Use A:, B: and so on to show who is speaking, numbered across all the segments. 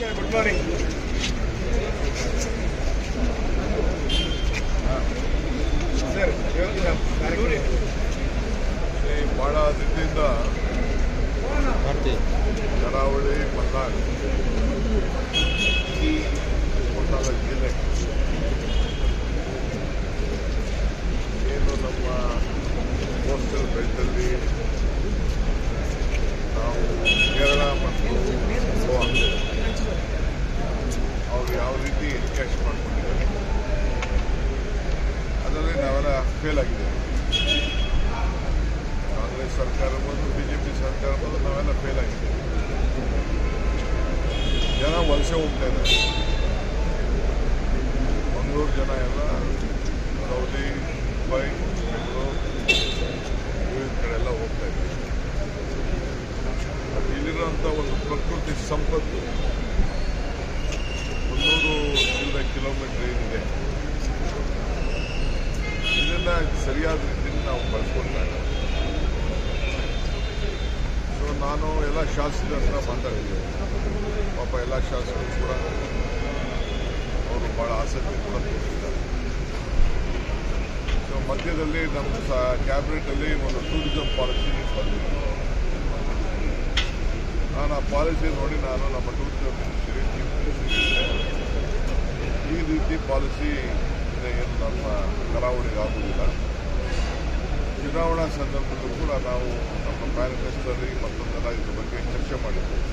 A: Good morning. Sir
B: ಭಾಳ ದಿನದಿಂದ ಕರಾವಳಿ ಮಲೆನಾಡು. ಮೂರ್ನಾಲ್ಕು ಜಿಲ್ಲೆ. ಏನು ನಮ್ಮ ಕೋಸ್ಟಲ್ ಬೆಲ್ಟಲ್ಲಿ ನಾವು ಕೇರಳ ಮತ್ತು ಗೋವಾ ಅವ್ರು ಯಾವ ರೀತಿ ಎನ್ಕ್ಯಾಶ್ ಮಾಡ್ಕೊಂಡಿದ್ದಾರೆ ಅದರಲ್ಲಿ ನಾವೆಲ್ಲ ಫೇಲ್ ಆಗಿದೆ. ಕಾಂಗ್ರೆಸ್ ಸರ್ಕಾರ ಬಂದು ಬಿ ಜೆ ಪಿ ಸರ್ಕಾರ ಬಂದು ನಾವೆಲ್ಲ ಫೇಲ್ ಆಗಿದ್ದೇವೆ ಜನ ವಲಸೆ ಹೋಗ್ತಾ ಇದ್ದಾರೆ. ಮಂಗಳೂರು ಜನ ಎಲ್ಲ ಸೌದಿ ಮುಂಬೈ ಬೆಂಗಳೂರು ಇವ್ರ ಕಡೆ ಎಲ್ಲ ಹೋಗ್ತಾ ಇದ್ದಾರೆ. ಇಲ್ಲಿರೋಂಥ ಒಂದು ಪ್ರಕೃತಿ ಸಂಪತ್ತು. ಮುನ್ನೂರು ಕಿಲೋಮೀಟರ್ ಏನಿದೆ ಸರಿಯಾದ ರೀತಿಯಲ್ಲಿ ನಾವು ಬಳಸ್ಕೊಳ್ತಾ ಇದ್ದೀವಿ. ಸೊ ನಾನು ಎಲ್ಲ ಶಾಸಕರ ಹತ್ರ ಮಾತಾಡಿದ್ದೀನಿ ಪಾಪ ಎಲ್ಲ ಶಾಸಕರು ಕೂಡ ಅವರು ಭಾಳ ಆಸಕ್ತಿ ಕೂಡ ತೋರಿಸಿದ್ದಾರೆ. ಸೊ ಮಧ್ಯದಲ್ಲಿ ನಮ್ಮ ಕ್ಯಾಬಿನೆಟ್ ಕ್ಯಾಬಿನೆಟಲ್ಲಿ ಒಂದು ಟೂರಿಸಂ ಪಾಲಿಸಿ ನಾನು ಆ ಪಾಲಿಸಿ ನೋಡಿ ನಾನು ನಮ್ಮ ಟೂರಿಸಂ ಮಿನಿಸ್ಟ್ರಿ ಚೀಫ್ ಮಿನಿಸ್ಟ್ರಿ ಈ ರೀತಿ ಪಾಲಿಸಿ ಇದೆ ಏನು ನಮ್ಮ ಕರಾವಳಿಗೆ ಆಗುವುದಿಲ್ಲ. ಚುನಾವಣಾ ಸಂದರ್ಭದಲ್ಲೂ ಕೂಡ ನಾವು ನಮ್ಮ ಮ್ಯಾನಿಫೆಸ್ಟೋಲ್ಲಿ ಮತ್ತೊಂದೆಲ್ಲ ಇದ್ರ ಬಗ್ಗೆ ಚರ್ಚೆ ಮಾಡಿದ್ದೇವೆ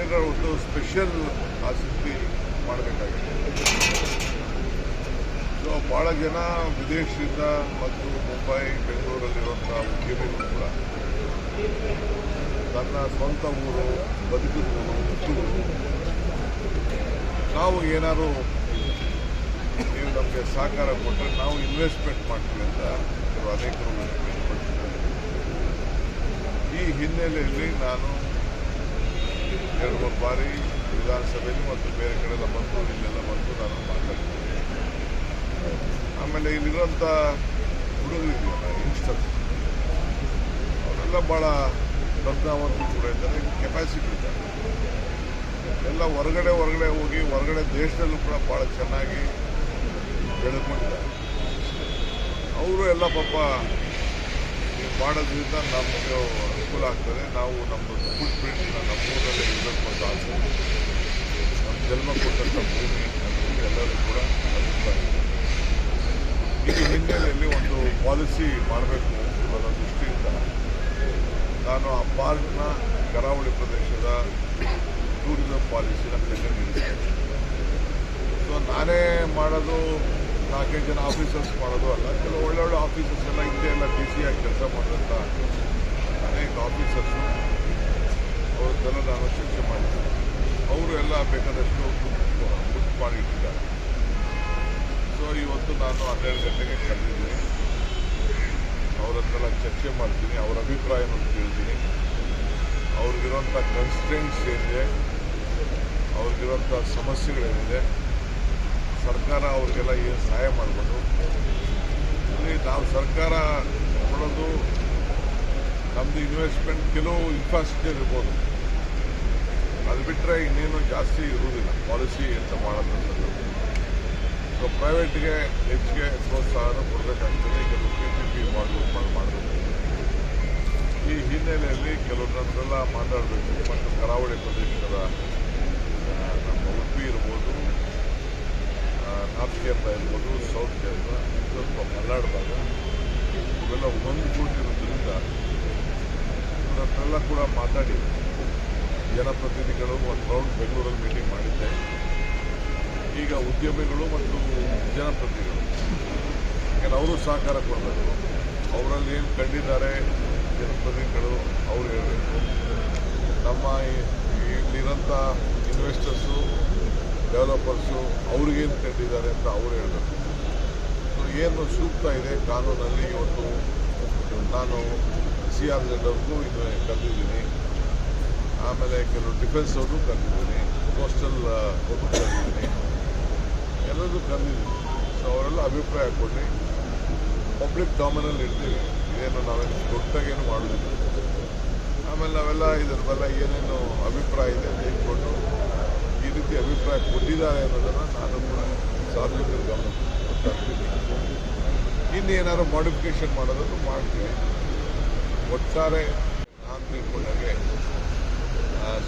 B: ಏನಾರ ಒಂದು ಸ್ಪೆಷಲ್ ಆಸಕ್ತಿ ಮಾಡಬೇಕಾಗಿದೆ. ಸೊ ಭಾಳ ಜನ ವಿದೇಶದಿಂದ ಮತ್ತು ಮುಂಬೈ, ಬೆಂಗಳೂರಲ್ಲಿರುವಂಥ ಉದ್ಯಮಿಗಳು ಕೂಡ ತನ್ನ ಸ್ವಂತ ಊರು ಬದುಕಿದ ಊರು. ನಾವು ಏನಾದ್ರು ನಮಗೆ ಸಹಕಾರ ಕೊಟ್ಟರೆ ನಾವು ಇನ್ವೆಸ್ಟ್ಮೆಂಟ್ ಮಾಡ್ತೀವಿ ಅಂತ ಕೆಲವು ಅನೇಕರು ವ್ಯಕ್ತಪಡಿಸಿದ್ದಾರೆ ಈ ಹಿನ್ನೆಲೆಯಲ್ಲಿ ನಾನು ಎರಡು ಮೂರು ಬಾರಿ ವಿಧಾನಸಭೆಯಲ್ಲಿ ಮತ್ತು ಬೇರೆ ಕಡೆ ಎಲ್ಲ ಬಂದು ಇಲ್ಲೆಲ್ಲ ಬಂದು ನಾನು ಮಾತಾಡ್ತೀನಿ. ಆಮೇಲೆ ಇಲ್ಲಿರುವಂಥ ಹುಡುಗರಿದೆಯಲ್ಲ ಯಂಗ್ಸ್ಟರ್ಸ್ ಅವರೆಲ್ಲ ಭಾಳ ಪ್ರಜ್ಞಾವಂತರು ಕೂಡ ಇದ್ದಾರೆ ಕೆಪಾಸಿಟಿ ಇದ್ದಾರೆ ಎಲ್ಲ ಹೊರಗಡೆ ಹೊರಗಡೆ ಹೋಗಿ, ಹೊರಗಡೆ ದೇಶದಲ್ಲೂ ಕೂಡ ಭಾಳ ಚೆನ್ನಾಗಿ ಅವರು ಎಲ್ಲ ಪಾಪ ಮಾಡೋದ್ರಿಂದ ನಮಗೆ ಅನುಕೂಲ ಆಗ್ತದೆ. ನಾವು ನಮ್ಮ ಫುಡ್ ಪ್ರಿಂಟ್ನ ನಮ್ಮ ಊರಲ್ಲೇ ಇರಬೇಕು ಅಂತ ಆಸೆ. ನಮ್ಮ ಜನ್ಮ ಕೊಟ್ಟಂಥ ಭೂಮಿ ಎಲ್ಲರೂ ಕೂಡ ಅನುಕೂಲ. ಈ ಹಿನ್ನೆಲೆಯಲ್ಲಿ ಒಂದು ಪಾಲಿಸಿ ಮಾಡಬೇಕು ಅನ್ನೋ ದೃಷ್ಟಿಯಿಂದ ನಾನು ಆ ಪಾರ್ಕ್ನ ಕರಾವಳಿ ಪ್ರದೇಶದ ಟೂರಿಸಂ ಪಾಲಿಸಿನ ಕೈಗೆ ನೀಡಿದ್ದೇನೆ ಸೊ ನಾನೇ ಮಾಡೋದು ನಾಲ್ಕೈದು ಜನ ಆಫೀಸರ್ಸ್ ಮಾಡೋದು ಅಲ್ಲ. ಕೆಲವು ಒಳ್ಳೊಳ್ಳೆ ಆಫೀಸರ್ಸ್ ಎಲ್ಲ ಹಿಂದೆ ಎಲ್ಲ ಆಗಿ ಕೆಲಸ ಮಾಡಿದಂಥ ಅನೇಕ ಆಫೀಸರ್ಸು ಅವ್ರದ್ದೆಲ್ಲ ನಾನು ಚರ್ಚೆ ಮಾಡಿದ್ದೆ ಅವರು ಎಲ್ಲ ಬೇಕಾದಷ್ಟು ಬುಕ್ ಮಾಡಿ ಸೊ ಇವತ್ತು ನಾನು ಹನ್ನೆರಡು ಗಂಟೆಗೆ ಕರೆದಿದ್ದೀನಿ. ಅವ್ರ ಹತ್ರ ಚರ್ಚೆ ಮಾಡ್ತೀನಿ, ಅವರ ಅಭಿಪ್ರಾಯವನ್ನು ಕೇಳ್ತೀನಿ. ಅವ್ರಿಗಿರೋಂಥ ಕನ್ಸ್ಟೆಂಟ್ಸ್ ಏನಿದೆ ಅವ್ರಿಗಿರೋಂಥ ಸಮಸ್ಯೆಗಳೇನಿದೆ ಸರ್ಕಾರ ಅವ್ರಿಗೆಲ್ಲ ಏನು ಸಹಾಯ ಮಾಡ್ಬೋದು. ಇಲ್ಲಿ ನಾವು ಸರ್ಕಾರ ಕೊಡೋದು ನಮ್ಮದು ಇನ್ವೆಸ್ಟ್ಮೆಂಟ್ ಕೆಲವು ಇನ್ಫ್ರಾಸ್ಟ್ರಕ್ಚರ್ ಇರ್ಬೋದು. ಅದು ಬಿಟ್ಟರೆ ಇನ್ನೇನು ಜಾಸ್ತಿ ಇರುವುದಿಲ್ಲ. ಪಾಲಿಸಿ ಮಾಡೋದ್ರ ಸಂದರ್ಭದಲ್ಲಿ ಸೊ ಪ್ರೈವೇಟ್ಗೆ ಹೆಚ್ಚಿಗೆ ಪ್ರೋತ್ಸಾಹನ ಕೊಡಬೇಕಾಗ್ತದೆ. ಕೆಲವು ಕೆ ಪಿ ಪಿ ಮಾಡಬೇಕು ಮಾಡಬೇಕು ಈ ಹಿನ್ನೆಲೆಯಲ್ಲಿ ಕೆಲವರನ್ನೆಲ್ಲ ಮಾತಾಡಬೇಕು. ಮತ್ತು ಕರಾವಳಿ ಪ್ರದೇಶದ ಆ, ನಮ್ಮ ಉಡುಪಿ ಇರ್ಬೋದು ನಾರ್ತ್ ಕೇರಳ ಇರ್ಬೋದು ಸೌತ್ ಕೇರಳ ಸ್ವಲ್ಪ ಮಲೆನಾಡು ಭಾಗ ಇವೆಲ್ಲ ಹೊಂದಿಕೊಂಡಿರೋದ್ರಿಂದ ಇವರನ್ನೆಲ್ಲ ಕೂಡ ಮಾತಾಡಿ ಜನಪ್ರತಿನಿಧಿಗಳು ಒಂದು ರೌಂಡ್ ಬೆಂಗಳೂರಲ್ಲಿ ಮೀಟಿಂಗ್ ಮಾಡಿದ್ದೆ. ಈಗ ಉದ್ಯಮಿಗಳು ಮತ್ತು ಜನಪ್ರತಿನಿಧಿಗಳು. ಯಾಕಂದ್ರೆ ಅವರು ಸಹಕಾರ ಕೊಡಬೇಕು. ಅವರಲ್ಲಿ ಏನು ಕಂಡಿದ್ದಾರೆ ಜನಪ್ರತಿನಿಧಿಗಳು, ಅವ್ರು ಹೇಳಬೇಕು. ನಮ್ಮ ಇಲ್ಲಿರೋಂಥ ಇನ್ವೆಸ್ಟರ್ಸು ಡೆವಲಪರ್ಸು ಅವ್ರಿಗೇನು ಕಂಡಿದ್ದಾರೆ ಅಂತ ಅವ್ರು ಹೇಳಬೇಕು. ಸೊ, ಏನು ಸೂಕ್ತ ಇದೆ ಕಾನೂನಲ್ಲಿ ಇವತ್ತು? ನಾನು ಸಿ ಆರ್ ಝೆಡ್ ಅವ್ರಿಗೂ ಇದು ಕರೆದಿದ್ದೀನಿ. ಆಮೇಲೆ ಕೆಲವು ಡಿಫೆನ್ಸ್ ಅವ್ರಿಗೂ ಕರೆದಿದ್ದೀನಿ. ಕೋಸ್ಟಲ್ ಅವ್ರಿಗೂ ಕರೆದಿದ್ದೀನಿ. ಎಲ್ಲರಿಗೂ ಕರೆದಿದ್ದೀನಿ. ಸೊ, ಅವರೆಲ್ಲ ಅಭಿಪ್ರಾಯ ಕೊಡಿ. ಪಬ್ಲಿಕ್ ಡಾಮಿನಲ್ಲಿ ಇರ್ತೀವಿ ಇದೇನು ನಾವೇನು ದೊಡ್ಡಾಗೇನು ಮಾಡೋದಿಲ್ಲ. ಆಮೇಲೆ ನಾವೆಲ್ಲ ಇದ್ರ ಮೇಲೆ ಏನೇನು ಅಭಿಪ್ರಾಯ ಇದೆ ಕೊಟ್ಟು ಕೊಟ್ಟಿದ್ದಾರೆ ಅನ್ನೋದನ್ನು ನಾನು ಕೂಡ ಸಾರ್ವಜನಿಕರ ಗಮನ ಇನ್ನೇನಾದ್ರು ಮಾಡಿಫಿಕೇಶನ್ ಮಾಡೋದನ್ನು ಮಾಡ್ತೀವಿ ಒಟ್ಟಾರೆ ನಾನು ತಿಳ್ಕೊಂಡಾಗೆ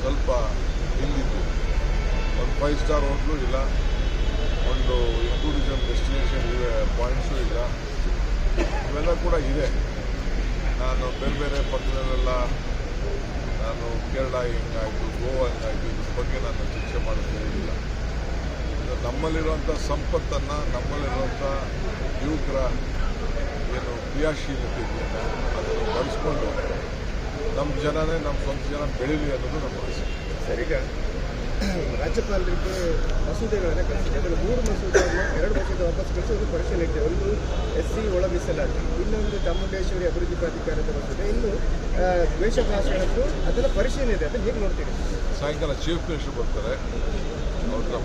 B: ಸ್ವಲ್ಪ ಇಲ್ಲಿದ್ದು ಒಂದು ಫೈವ್ ಸ್ಟಾರ್ ಹೋಟ್ಲು ಇಲ್ಲ, ಒಂದು ಟೂರಿಸಮ್ ಡೆಸ್ಟಿನೇಷನ್ ಇದೆ ಪಾಯಿಂಟ್ಸು ಇಲ್ಲ, ಇವೆಲ್ಲ ಕೂಡ ಇದೆ. ನಾನು ಬೇರೆ ಬೇರೆ ಪಕ್ಕದಲ್ಲೆಲ್ಲ ನಾನು ಕೇರಳ ಹೆಂಗಾಯಿತು ಗೋವಾ ಹೆಂಗಾಯಿತು ಇದ್ರ ಬಗ್ಗೆ ನಾನು ಚರ್ಚೆ ಇದು ನಮ್ಮಲ್ಲಿರುವಂಥ ಸಂಪತ್ತನ್ನು, ನಮ್ಮಲ್ಲಿರುವಂಥ ಯುವಕರ ಏನು ಕ್ರಿಯಾಶೀಲತೆ ಇದೆಯಲ್ಲ ಅದನ್ನು ಬಳಸ್ಕೊಂಡು ನಮ್ಮ ಜನನೇ ನಮ್ಮ ಸ್ವಂತ ಜನ ಬೆಳೀಲಿ ಅನ್ನೋದು ನಮ್ಮ
A: ಸರ್ ರಾಜ್ಯಪಾಲರಿಗೆ ಮಸೂದೆಗಳನ್ನು ಕಳಿಸಿದೆ. ಅದರಲ್ಲಿ ಮೂರು ಮಸೂದೆಯನ್ನು ಎರಡು ಮಸೂದೆ ವಾಪಸ್ ಕಳಿಸಿ ಒಂದು ಪರಿಶೀಲನೆ ಇದೆ ಒಂದು ಎಸ್ ಸಿ ಒಳ ಮೀಸಲಾತಿ ಇನ್ನೊಂದು ಚಾಮುಂಡೇಶ್ವರಿ ಅಭಿವೃದ್ಧಿ ಪ್ರಾಧಿಕಾರದ ಮಸೂದೆ ಇನ್ನು ದ್ವೇಷ ಭಾಷಣದ್ದು ಅದರ ಪರಿಶೀಲನೆ ಇದೆ. ಅದನ್ನು ಹೇಗೆ ನೋಡ್ತೀರಿ?
B: ಸಾಯಂಕಾಲ ಚೀಫ್ ಮಿನಿಸ್ಟರ್ ಬರ್ತಾರೆ. ಅವ್ರ ಹತ್ರ